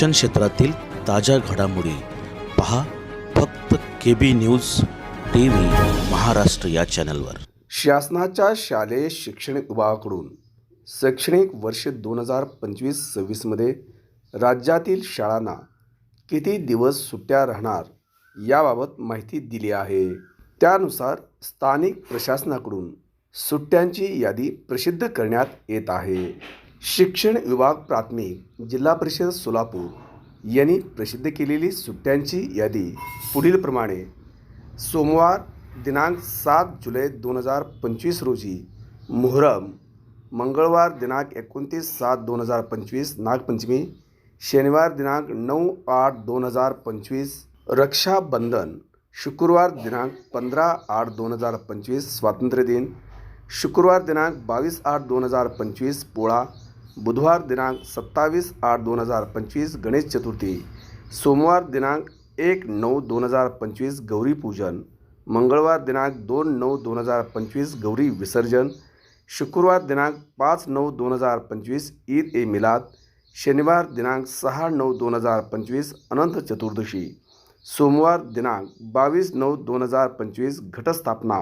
शिक्षण क्षेत्रातील ताज्या घडामोडी पहा फक्त K B news T V Maharashtra या चॅनलवर. शासनाच्या शालेय शिक्षण विभागाकडून शैक्षणिक वर्ष दोन हजार पंचवीस सव्वीसमध्ये राज्यातील शाळांना किती दिवस सुट्ट्या राहणार याबाबत माहिती दिली आहे. त्यानुसार स्थानिक प्रशासनाकडून सुट्ट्यांची यादी प्रसिद्ध करण्यात येत आहे. शिक्षण विभाग प्राथमिक जिल्हा परिषद सोलापूर यांनी प्रसिद्ध केलेली सुट्ट्यांची यादी पुढीलप्रमाणे सोमवार दिनांक सात जुलै दोन हजार पंचवीस रोजी मुहरम मंगळवार दिनांक एकोणतीस सात दोन हजार पंचवीस नागपंचमी शनिवार दिनांक नऊ आठ दोन हजार पंचवीस रक्षाबंधन शुक्रवार दिनांक पंधरा आठ दोन हजार पंचवीस स्वातंत्र्य दिन शुक्रवार दिनांक बावीस आठ दोन हजार पंचवीस पोळा बुधवार दिनांक सत्तावीस आठ दोन हजार पंचवीस गणेश चतुर्थी सोमवार दिनांक एक नऊ दोन हजार पंचवीस गौरी पूजन मंगळवार दिनांक दोन नऊ दोन हजार पंचवीस गौरी विसर्जन शुक्रवार दिनांक पाच नऊ दोन हजार पंचवीस ईद ए मिलाद शनिवार दिनांक सहा नऊ दोन हजार पंचवीस अनंत चतुर्दशी सोमवार दिनांक बावीस नऊ दोन हजार पंचवीस घटस्थापना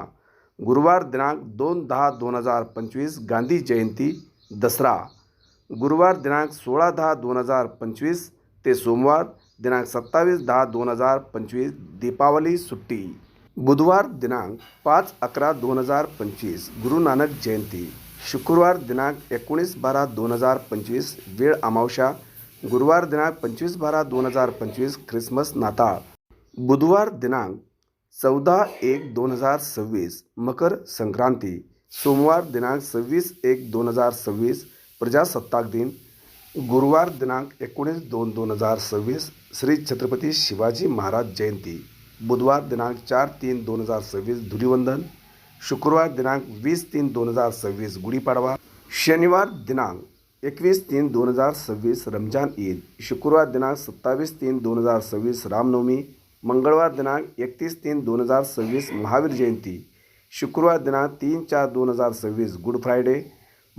गुरुवार दिनांक दोन दहा दोन हजार पंचवीस गांधी जयंती दसरा. गुरुवार दिनांक सोळा दहा दोन हजार पंचवीस ते सोमवार दिनांक सत्तावीस दहा दोन हजार पंचवीस दीपावली सुट्टी. बुधवार दिनांक पाच अकरा दोन हजार पंचवीस गुरु नानक जयंती. शुक्रवार दिनांक एकोणीस बारा दोन हजार पंचवीस वेळ अमावशा गुरुवार दिनांक पंचवीस बारा दोन हजार पंचवीस ख्रिसमस नाताळ. बुधवार दिनांक चौदा एक दोन हजार सव्वीस मकर संक्रांती. सोमवार दिनांक सव्वीस एक दोन हजार सव्वीस प्रजासत्ताक दिन गुरुवार दिनांक एकोणीस दोन दोन हजार सव्वीस श्री छत्रपती शिवाजी महाराज जयंती. बुधवार दिनांक चार तीन दोन हजार सव्वीस धुलीवंदन. शुक्रवार दिनांक वीस तीन दोन हजार सव्वीस गुढीपाडवा. शनिवार दिनांक एकवीस तीन दोन हजार सव्वीस रमजान ईद. शुक्रवार दिनांक सत्तावीस तीन दोन हजार सव्वीस रामनवमी. मंगळवार दिनांक एकतीस तीन दोन हजार सव्वीस महावीर जयंती. शुक्रवार दिनांक तीन चार दोन हजार सव्वीस गुड फ्रायडे.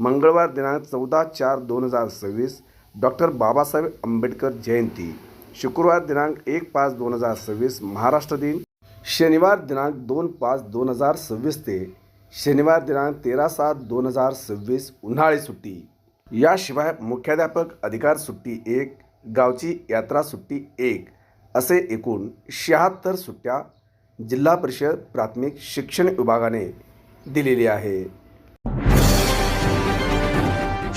मंगळवार दिनांक चौदा चार दोन हजार सव्वीस डॉक्टर बाबासाहेब आंबेडकर जयंती. शुक्रवार दिनांक एक पाच दोन हजार सव्वीस महाराष्ट्र दिन. शनिवार दिनांक दोन पाच दोन हजार सव्वीस ते शनिवार दिनांक तेरा सात दोन हजार सव्वीस उन्हाळी सुट्टी. याशिवाय मुख्याध्यापक अधिकार सुट्टी एक गावची यात्रा सुट्टी एक असे एकूण शहात्तर सुट्ट्या जिल्हा परिषद प्राथमिक शिक्षण विभागाने दिलेली आहे.